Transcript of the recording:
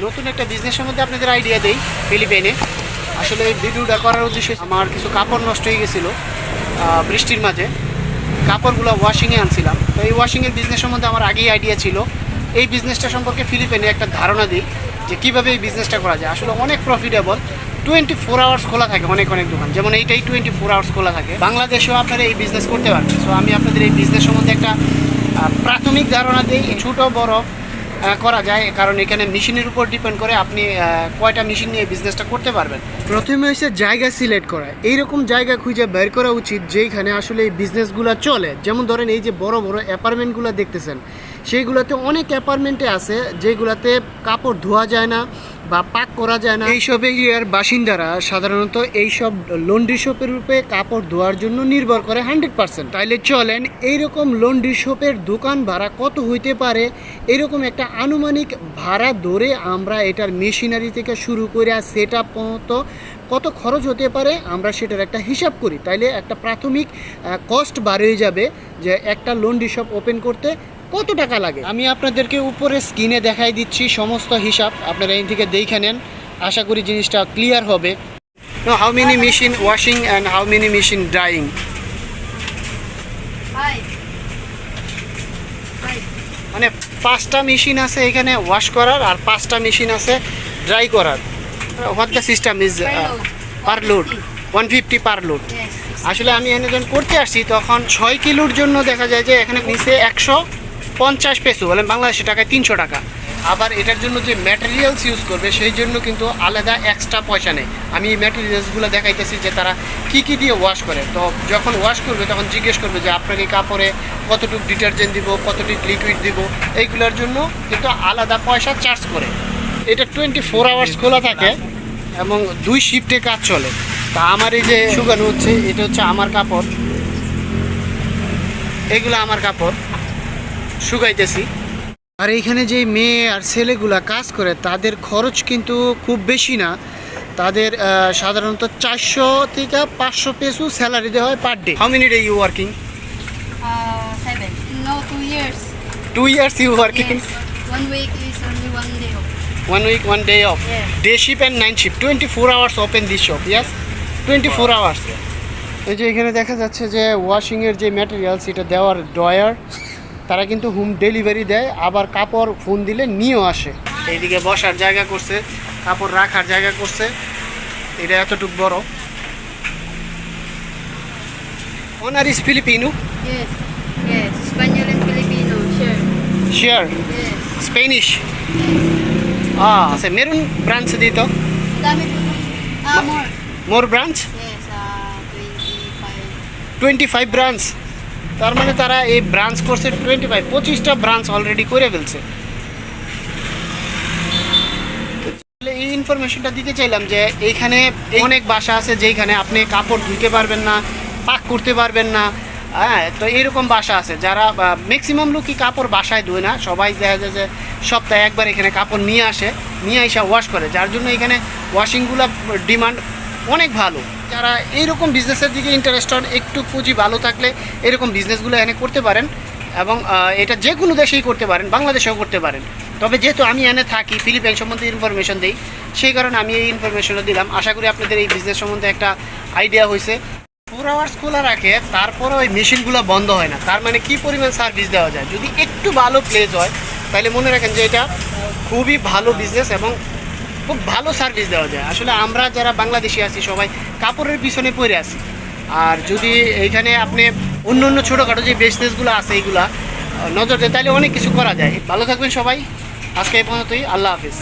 নতুন একটা বিজনেস সম্বন্ধে আপনাদের আইডিয়া দেই ফিলিপাইনে আসলে ভিডিওটা করার উদ্দেশ্যে আমার কিছু কাপড় নষ্ট হয়ে গেছিল বৃষ্টির মাঝে। কাপড়গুলো ওয়াশিংয়ে আনছিলাম। তো এই ওয়াশিংয়ের বিজনেস সম্বন্ধে আমার আগেই আইডিয়া ছিল। এই বিজনেসটা সম্পর্কে ফিলিপাইনে একটা ধারণা দিই, যে কীভাবে এই বিজনেসটা করা যায়। আসলে অনেক প্রফিটেবল টোয়েন্টি ফোর আওয়ার্স খোলা থাকে অনেক অনেক দোকান। যেমন এইটাই টোয়েন্টি ফোর আওয়ার্স খোলা থাকে। বাংলাদেশেও আপনারা এই বিজনেস করতে পারবেন। সো আমি আপনাদের এই বিজনেস সম্বন্ধে একটা প্রাথমিক ধারণা দিই ছোটো, বড় করা যায়, কারণ এখানে মেশিনের উপর ডিপেন্ড করে আপনি কয়টা মেশিন নিয়ে বিজনেসটা করতে পারবেন। প্রথমে হচ্ছে জায়গা সিলেক্ট করা। এইরকম জায়গা খুঁজে বের করা উচিত যেইখানে আসলে এই বিজনেসগুলো চলে। যেমন ধরেন এই যে বড় বড় অ্যাপার্টমেন্টগুলো দেখতেছেন। সেইগুলোতে অনেক অ্যাপার্টমেন্টে আছে যেগুলোতে কাপড় ধোয়া যায় না বা পাক করা যায় না। এইসব এরিয়ার বাসিন্দারা সাধারণত এইসব লন্ড্রি শপের রূপে কাপড় ধোয়ার জন্য নির্ভর করে হান্ড্রেড পার্সেন্ট। তাইলে চলেন এইরকম লন্ড্রি শপের দোকান ভাড়া কত হইতে পারে এরকম একটা আনুমানিক ভাড়া ধরে আমরা এটার মেশিনারি থেকে শুরু করে সেট আপ পর্যন্ত কত খরচ হতে পারে আমরা সেটার একটা হিসাব করি। তাইলে একটা প্রাথমিক কস্ট বার হয়ে যাবে যে একটা লন্ড্রি শপ ওপেন করতে কত টাকা লাগে? আমি আপনাদেরকে উপরে স্ক্রিনে দেখাই দিচ্ছি সমস্ত হিসাব। আপনারা এই থেকে দেখে নেন। আশা করি জিনিসটা ক্লিয়ার হবে। How many machine washing and how many machine drying. মানে পাঁচটা মেশিন আছে এখানে ওয়াশ করার আর পাঁচটা মেশিন আছে ড্রাই করার। What the system is per load one fifty per load আসলে আমি এখানে যখন করতে আসছি তখন ছয় কিলোর জন্য দেখা যায় যে এখানে নিচে একশো পঞ্চাশ পেসো বলে বাংলাদেশি টাকায় তিনশো টাকা। আবার এটার জন্য যে ম্যাটেরিয়ালস ইউজ করবে, সেই জন্য কিন্তু আলাদা এক্সট্রা পয়সা নেই। আমি এই ম্যাটেরিয়ালসগুলো দেখাইতেছি যে তারা কি কি দিয়ে ওয়াশ করে। তো যখন ওয়াশ করবে, তখন জিজ্ঞেস করবে যে আপনাকে কাপড়ে কতটুকু ডিটারজেন্ট দিব, কতটুকু লিকুইড দিব? এইগুলোর জন্য কিন্তু আলাদা পয়সা চার্জ করে। এটা টোয়েন্টি ফোর আওয়ার্স খোলা থাকে এবং দুই শিফটে কাজ চলে। তা আমার এই যে শুকানো হচ্ছে, এটা হচ্ছে আমার কাপড়। এগুলো আমার কাপড়। শুকাইতেছি। আর এইখানে যে মেয়ে আর ছেলেগুলা কাজ করে তাদের খরচ কিন্তু খুব বেশি না। তাদের সাধারণত চারশো থেকে পাঁচশো পেসু স্যালারি দেওয়া হয় per day how many day you working seven. No, two years. Two years you working Yes. One week one day off. One week one day off Yeah. Day shift and night shift twenty four hours open this shop yes twenty four hours এই যে এখানে দেখা যাচ্ছে যে ওয়াশিংয়ের যে materials এটা দেওয়ার drawer তারা কিন্তু হোম ডেলিভারি দেয় আবার কাপড় ফোন দিলে নিয়েও আসে এইদিকে বসার জায়গা করছে কাপড় রাখার জায়গা করছে এটা এতটুকু বড় owner is Filipino Yes. Yes. Spanish and Filipino. Sure. Sure Yes. Spanish Ah, আছে মেরুন ব্রাঞ্চ দিত Dami po. Ah, more. More branch Yes. Uh. Twenty five branch তার মানে তারা এই ব্রাঞ্চ করছে টোয়েন্টি ফাইভ পঁচিশটা ব্রাঞ্চ অলরেডি করে ফেলছে। এই ইনফরমেশনটা দিতে চাইলাম যে এইখানে অনেক বাসা আছে যেখানে আপনি কাপড় ধুইতে পারবেন না, পাক করতে পারবেন না। হ্যাঁ তো এরকম বাসা আছে যারা ম্যাক্সিমাম লোকই কাপড় বাসায় ধোয় না। সবাই দেখা যায় যে সপ্তাহে একবার এখানে কাপড় নিয়ে আসে, নিয়ে এসে ওয়াশ করে। যার জন্য এখানে ওয়াশিংগুলো ডিমান্ড অনেক ভালো। যারা এইরকম বিজনেসের দিকে ইন্টারেস্টেড একটু পুঁজি ভালো থাকলে এরকম বিজনেসগুলো এনে করতে পারেন এবং এটা যে কোনো দেশেই করতে পারেন, বাংলাদেশেও করতে পারেন। তবে যেহেতু আমি এনে থাকি ফিলিপাইন সম্বন্ধে ইনফরমেশন দিই, সেই কারণে আমি এই ইনফরমেশনটা দিলাম। আশা করি আপনাদের এই বিজনেস সম্বন্ধে একটা আইডিয়া হয়েছে। ফোর আওয়ার্স খোলা রাখে তারপরে ওই মেশিনগুলো বন্ধ হয় না। তার মানে কি পরিমাণ সার্ভিস দেওয়া যায়? যদি একটু ভালো প্লেস হয়, তাহলে মনে রাখেন যে এটা খুবই ভালো বিজনেস এবং খুব ভালো সার্ভিস দেওয়া যায়। আসলে আমরা যারা বাংলাদেশি আছি, সবাই কাপড়ের পিছনে পড়ে আছি। আর যদি এইখানে আপনি অন্য অন্য ছোটোখাটো যে বিজনেসগুলো আছে, এইগুলা নজর দেয় তাহলে অনেক কিছু করা যায়। ভালো থাকবেন সবাই। আজকে এই পর্যন্তই। আল্লাহ হাফিজ।